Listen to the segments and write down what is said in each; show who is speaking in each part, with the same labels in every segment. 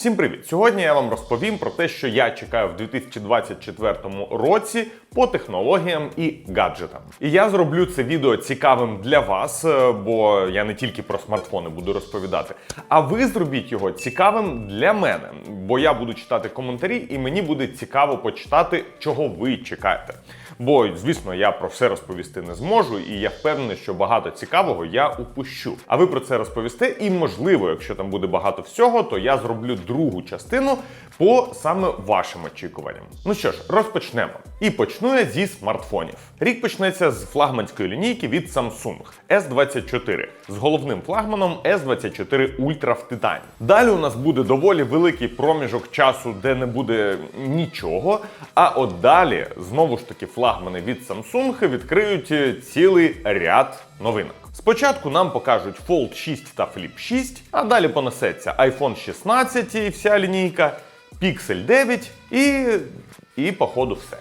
Speaker 1: Всім привіт! Сьогодні я вам розповім про те, що я чекаю в 2024 році по технологіям і гаджетам. І я зроблю це відео цікавим для вас, е, бо я не тільки про смартфони буду розповідати, а ви зробіть його цікавим для мене, бо я буду читати коментарі, і мені буде цікаво почитати, чого ви чекаєте. Бо, звісно, я про все розповісти не зможу, і я впевнений, що багато цікавого я упущу. А ви про це розповісте, і можливо, якщо там буде багато всього, то я зроблю другу частину по саме вашим очікуванням. Ну що ж, розпочнемо. І почну я зі смартфонів. Рік почнеться з флагманської лінійки від Samsung S24 з головним флагманом S24 Ultra в титані. Далі у нас буде доволі великий проміжок часу, де не буде нічого. А от далі знову ж таки флагмани від Samsung відкриють е, цілий ряд новинок. Спочатку нам покажуть Fold 6 та Flip 6, а далі понесеться iPhone 16 і вся лінійка, Pixel 9 і, і походу все.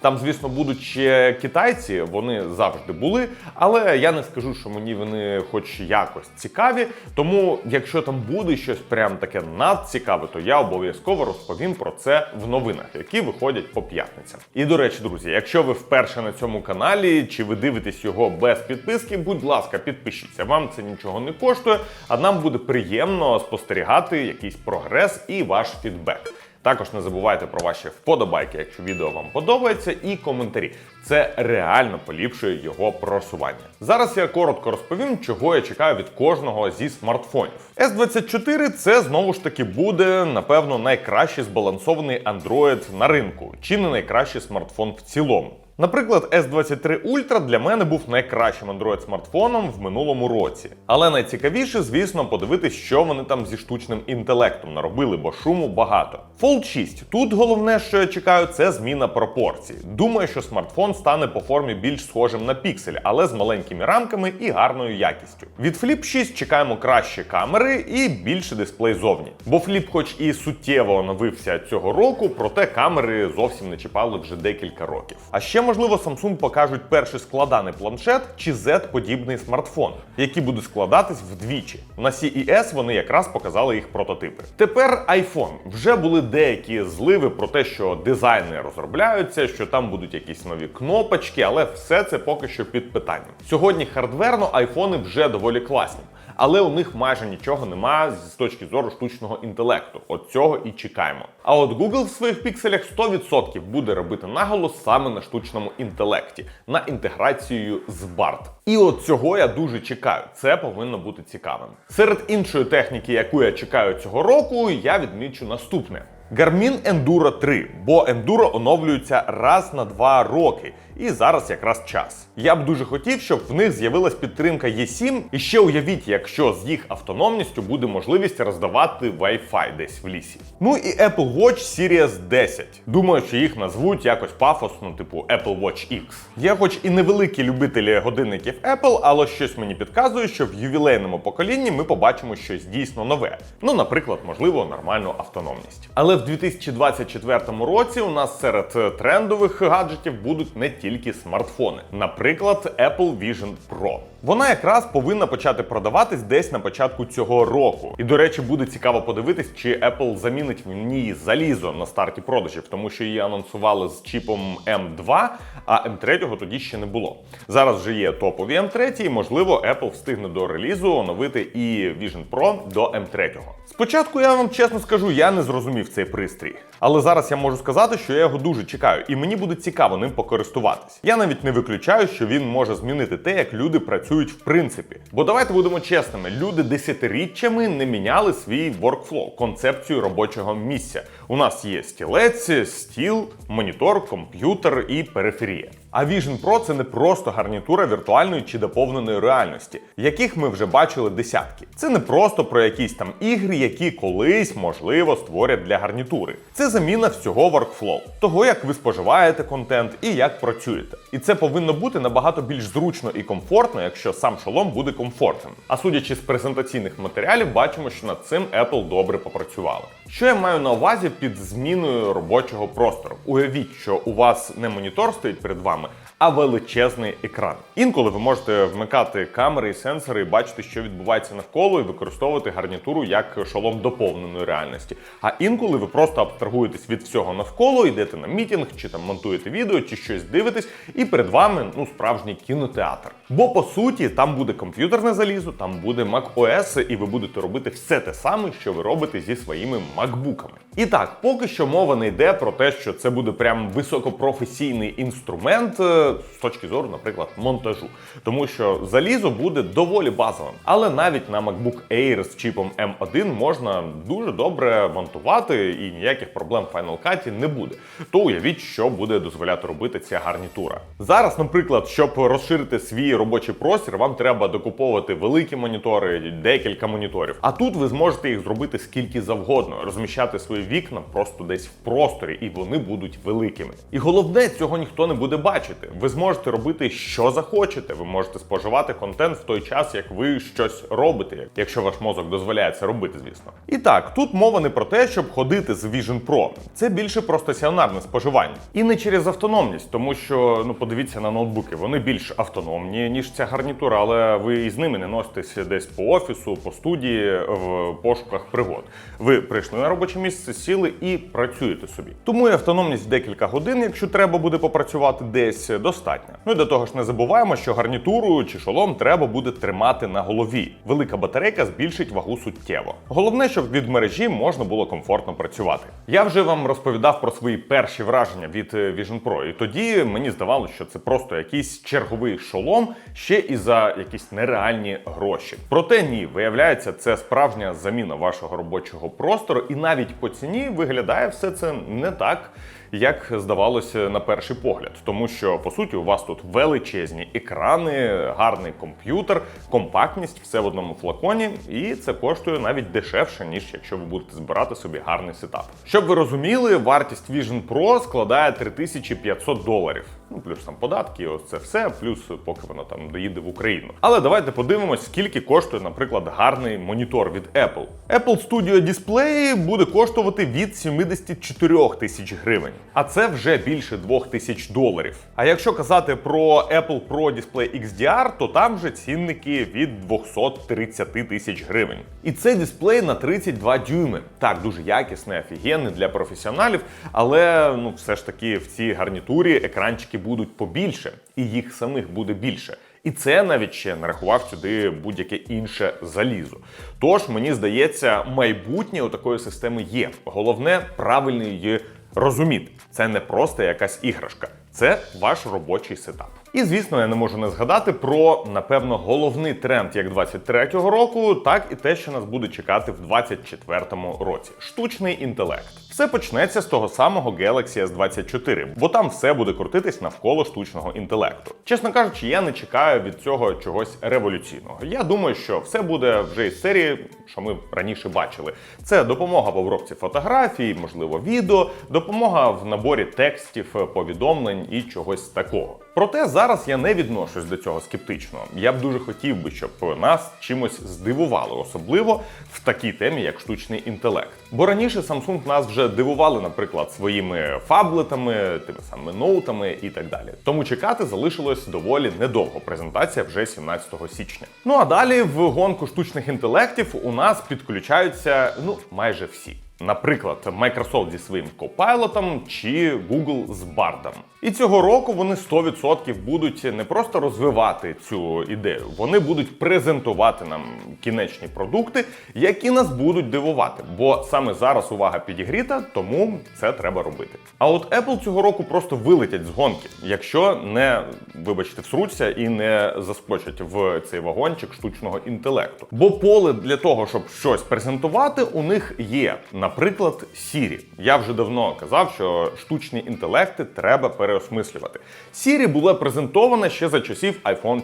Speaker 1: Там, звісно, будуть ще китайці, вони завжди були, але я не скажу, що мені вони хоч якось цікаві. Тому, якщо там буде щось прям таке надцікаве, то я обов'язково розповім про це в новинах, які виходять по п'ятницям. І до речі, друзі, якщо ви вперше на цьому каналі чи ви дивитесь його без підписки, будь ласка, підпишіться. Вам це нічого не коштує, а нам буде приємно спостерігати якийсь прогрес і ваш фідбек. Також не забувайте про ваші вподобайки, якщо відео вам подобається, і коментарі. Це реально поліпшує його просування. Зараз я коротко розповім, чого я чекаю від кожного зі смартфонів. S24 це знову ж таки буде, напевно, найкращий збалансований Android на ринку, чи не найкращий смартфон в цілому. Наприклад, S23 Ultra для мене був найкращим Android смартфоном в минулому році. Але найцікавіше, звісно, подивитись, що вони там зі штучним інтелектом наробили, бо шуму багато. Fold 6. Тут головне, що я чекаю, це зміна пропорцій. Думаю, що смартфон стане по формі більш схожим на піксель, але з маленькими рамками і гарною якістю. Від Flip 6 чекаємо кращі камери і більше дисплей зовні. Бо Flip, хоч і суттєво оновився цього року, проте камери зовсім не чіпали вже декілька років. А ще можливо Samsung покажуть перший складаний планшет чи Z-подібний смартфон, який буде складатись вдвічі. На CES вони якраз показали їх прототипи. Тепер iPhone. Вже були деякі зливи про те, що дизайни розробляються, що там будуть якісь нові кнопочки, але все це поки що під питанням. Сьогодні хардверно айфони вже доволі класні. Але у них майже нічого немає з точки зору штучного інтелекту. От цього і чекаємо. А от Google в своїх пікселях 100% буде робити наголос саме на штучному інтелекті, на інтеграцію з BART. І от цього я дуже чекаю. Це повинно бути цікавим. Серед іншої техніки, яку я чекаю цього року, я відмічу наступне. Garmin Enduro 3, бо Enduro оновлюється раз на два роки, і зараз якраз час. Я б дуже хотів, щоб в них з'явилась підтримка E7, і ще уявіть, якщо з їх автономністю буде можливість роздавати Wi-Fi десь в лісі. Ну і Apple Watch Series 10. Думаю, що їх назвуть якось пафосно, типу Apple Watch X. Я, хоч і невеликі любителі годинників Apple, але щось мені підказує, що в ювілейному поколінні ми побачимо щось дійсно нове. Ну, наприклад, можливо, нормальну автономність. Але в 2024 році у нас серед е, трендових гаджетів будуть не тільки смартфони, наприклад, Apple Vision Pro. Вона якраз повинна почати продаватись десь на початку цього року. І до речі, буде цікаво подивитись, чи Apple замінить в ній залізо на старті продажів, тому що її анонсували з чіпом M2, а M3 тоді ще не було. Зараз вже є топові M3, і можливо Apple встигне до релізу оновити і Vision Pro до M3. Спочатку я вам чесно скажу, я не зрозумів цей пристрій. Але зараз я можу сказати, що я його дуже чекаю, і мені буде цікаво ним покористуватись. Я навіть не виключаю, що він може змінити те, як люди працюють в принципі. Бо давайте будемо чесними: люди десятиріччями не міняли свій workflow, концепцію робочого місця. У нас є стілець, стіл, монітор, комп'ютер і периферія. А Vision Pro це не просто гарнітура віртуальної чи доповненої реальності, яких ми вже бачили десятки. Це не просто про якісь там ігри, які колись можливо створять для гарнітури. Це заміна всього workflow, того як ви споживаєте контент і як працюєте. І це повинно бути набагато більш зручно і комфортно, якщо сам шолом буде комфортним. А судячи з презентаційних матеріалів, бачимо, що над цим Apple добре попрацювали. Що я маю на увазі під зміною робочого простору? Уявіть, що у вас не монітор стоїть перед вами, а величезний екран. Інколи ви можете вмикати камери і сенсори і бачити, що відбувається навколо, і використовувати гарнітуру як шолом доповненої реальності. А інколи ви просто абстрагуєтесь від всього навколо, йдете на мітінг, чи там монтуєте відео, чи щось дивитесь, і перед вами ну справжній кінотеатр. Бо по суті там буде комп'ютерне залізо, там буде Mac OS, і ви будете робити все те саме, що ви робите зі своїми макбуками. І так, поки що мова не йде про те, що це буде прям високопрофесійний інструмент з точки зору, наприклад, монтажу, тому що залізо буде доволі базовим. Але навіть на MacBook Air з чіпом M1 можна дуже добре монтувати, і ніяких проблем в Final Cut не буде. То уявіть, що буде дозволяти робити ця гарнітура. Зараз, наприклад, щоб розширити свій робочий простір, вам треба докуповувати великі монітори, декілька моніторів. А тут ви зможете їх зробити скільки завгодно, розміщати свої вікна просто десь в просторі, і вони будуть великими. І головне, цього ніхто не буде бачити. Ви зможете робити що захочете. Ви можете споживати контент в той час, як ви щось робите, якщо ваш мозок дозволяє це робити, звісно. І так, тут мова не про те, щоб ходити з Vision Pro. Це більше про стаціонарне споживання. І не через автономність, тому що ну подивіться на ноутбуки, вони більш автономні, ніж ця гарнітура, але ви із ними не носитесь десь по офісу, по студії в пошуках пригод. Ви прийшли на робоче місце, сіли і працюєте собі. Тому і автономність декілька годин, якщо треба буде попрацювати десь, достатня. Ну і до того ж, не забуваємо, що гарнітуру чи шолом треба буде тримати на голові. Велика батарейка збільшить вагу суттєво. Головне, щоб від мережі можна було комфортно працювати. Я вже вам розповідав про свої перші враження від е, Vision Pro, і тоді мені здавалося, що це просто якийсь черговий шолом ще і за якісь нереальні гроші. Проте ні, виявляється, це справжня заміна вашого робочого простору, і навіть по ціні виглядає все це не так. Як здавалося на перший погляд, тому що по суті у вас тут величезні екрани, гарний комп'ютер, компактність, все в одному флаконі, і це коштує навіть дешевше, ніж якщо ви будете збирати собі гарний сетап. Щоб ви розуміли, вартість Vision Pro складає 3500 доларів. Плюс там податки, ось це все, плюс поки воно там доїде в Україну. Але давайте подивимось, скільки коштує, наприклад, гарний монітор від Apple. Apple Studio Display буде коштувати від 74 тисяч гривень, а це вже більше 2 тисяч доларів. А якщо казати про Apple Pro Display XDR, то там вже цінники від 230 тисяч гривень. І це дисплей на 32 дюйми. Так, дуже якісний, офігенний для професіоналів, але ну все ж таки в цій гарнітурі екранчики будуть побільше, і їх самих буде більше. І це навіть ще не рахував сюди будь-яке інше залізо. Тож мені здається, майбутнє у такої системи є. Головне правильно її розуміти. Це не просто якась іграшка, це ваш робочий сетап. І звісно, я не можу не згадати про напевно головний тренд як 23-го року, так і те, що нас буде чекати в 24-му році штучний інтелект. Все почнеться з того самого Galaxy S24, бо там все буде крутитись навколо штучного інтелекту. Чесно кажучи, я не чекаю від цього чогось революційного. Я думаю, що все буде вже із серії, що ми раніше бачили. Це допомога в обробці фотографій, можливо, відео, допомога в наборі текстів, повідомлень і чогось такого. Проте зараз я не відношусь до цього скептично. Я б дуже хотів би, щоб нас чимось здивували, особливо в такій темі, як штучний інтелект. Бо раніше Samsung нас вже дивували, наприклад, своїми фаблетами, тими самими ноутами і так далі. Тому чекати залишилось доволі недовго. Презентація вже 17 січня. Ну а далі в гонку штучних інтелектів у нас підключаються ну майже всі. Наприклад, Microsoft зі своїм Copilot чи Google з Bardом. І цього року вони 100% будуть не просто розвивати цю ідею, вони будуть презентувати нам кінечні продукти, які нас будуть дивувати. Бо саме зараз увага підігріта, тому це треба робити. А от Apple цього року просто вилетять з гонки, якщо не, вибачте, всруться і не заскочать в цей вагончик штучного інтелекту. Бо поле для того, щоб щось презентувати, у них є. Наприклад, Siri. Я вже давно казав, що штучні інтелекти треба переосмислювати. Siri була презентована ще за часів iPhone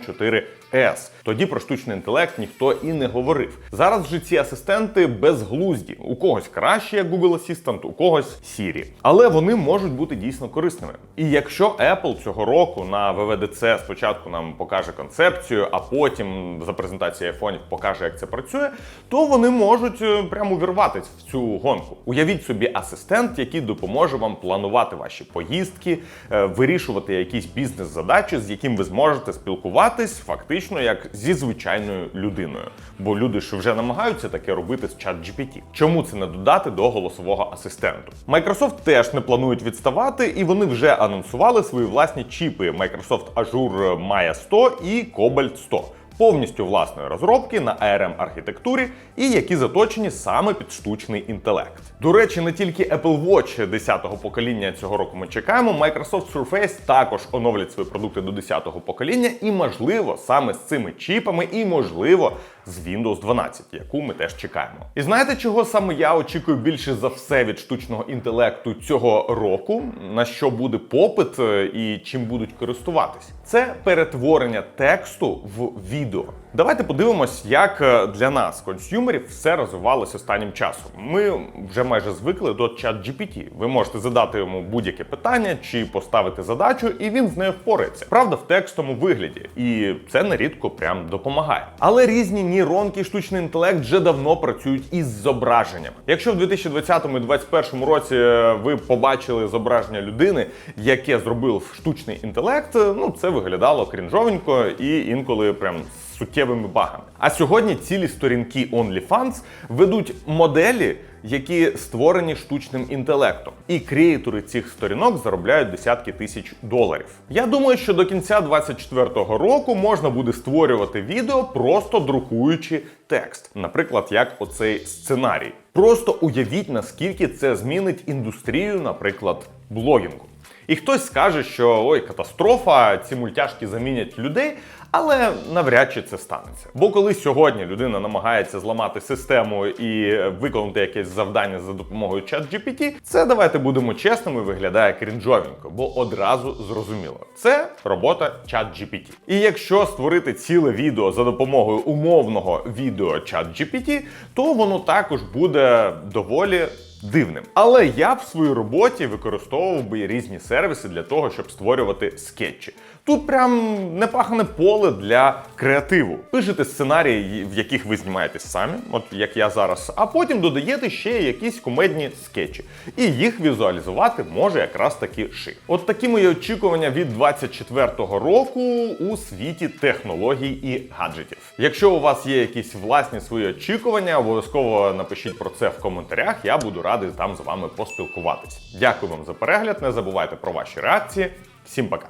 Speaker 1: 4S. Тоді про штучний інтелект ніхто і не говорив. Зараз вже ці асистенти безглузді. У когось краще, як Google Assistant, у когось Siri. Але вони можуть бути дійсно корисними. І якщо Apple цього року на WWDC спочатку нам покаже концепцію, а потім за презентацією айфонів покаже, як це працює, то вони можуть е, прямо увірватися в цю гонку. Уявіть собі асистент, який допоможе вам планувати ваші поїздки, е, вирішувати якісь бізнес-задачі, з яким ви зможете спілкуватись фактично як зі звичайною людиною. Бо люди ж вже намагаються таке робити з ChatGPT. Чому це не додати до голосового асистенту? Microsoft теж не планують відставати, і вони вже анонсували свої власні чіпи Microsoft Azure Maya 100 і Cobalt 100 повністю власної розробки на arm архітектурі і які заточені саме під штучний інтелект. До речі, не тільки Apple Watch 10-го покоління цього року ми чекаємо. Microsoft Surface також оновлять свої продукти до 10-го покоління, і можливо саме з цими чіпами, і можливо з Windows 12, яку ми теж чекаємо. І знаєте, чого саме я очікую більше за все від штучного інтелекту цього року? На що буде попит е, і чим будуть користуватись? Це перетворення тексту в відео. Давайте подивимось, як е, для нас, консюмерів, все розвивалося останнім часом. Ми вже майже звикли до ChatGPT. Ви можете задати йому будь-яке питання чи поставити задачу, і він з нею впорається. Правда, в текстовому вигляді, і це нерідко прям допомагає. Але різні нейронки штучний інтелект вже давно працюють із зображеннями. Якщо в 2020 і 2021 році е, ви побачили зображення людини, яке зробив штучний інтелект, е, ну це виглядало крінжовенько і інколи прям суттєвими багами. А сьогодні цілі сторінки OnlyFans ведуть моделі, які створені штучним інтелектом, і креатори цих сторінок заробляють десятки тисяч доларів. Я думаю, що до кінця 2024 року можна буде створювати відео, просто друкуючи текст, наприклад, як оцей сценарій. Просто уявіть, наскільки це змінить індустрію, наприклад, блогінгу. І хтось скаже, що ой, катастрофа, ці мультяшки замінять людей, але навряд чи це станеться. Бо коли сьогодні людина намагається зламати систему і виконати якесь завдання за допомогою ChatGPT, це давайте будемо чесними, виглядає крінжовенько, бо одразу зрозуміло, це робота ChatGPT. І якщо створити ціле відео за допомогою умовного відео ChatGPT, то воно також буде доволі дивним. Але я в своїй роботі використовував би різні сервіси для того, щоб створювати скетчі. Тут прям непахане поле для креативу. Пишете сценарії, в яких ви знімаєтесь самі, от як я зараз, а потім додаєте ще якісь кумедні скетчі. І їх візуалізувати може якраз таки ши. От такі мої очікування від 24-го року у світі технологій і гаджетів. Якщо у вас є якісь власні свої очікування, обов'язково напишіть про це в коментарях. Я буду радий там з вами поспілкуватись. Дякую вам за перегляд. Не забувайте про ваші реакції. Всім пока.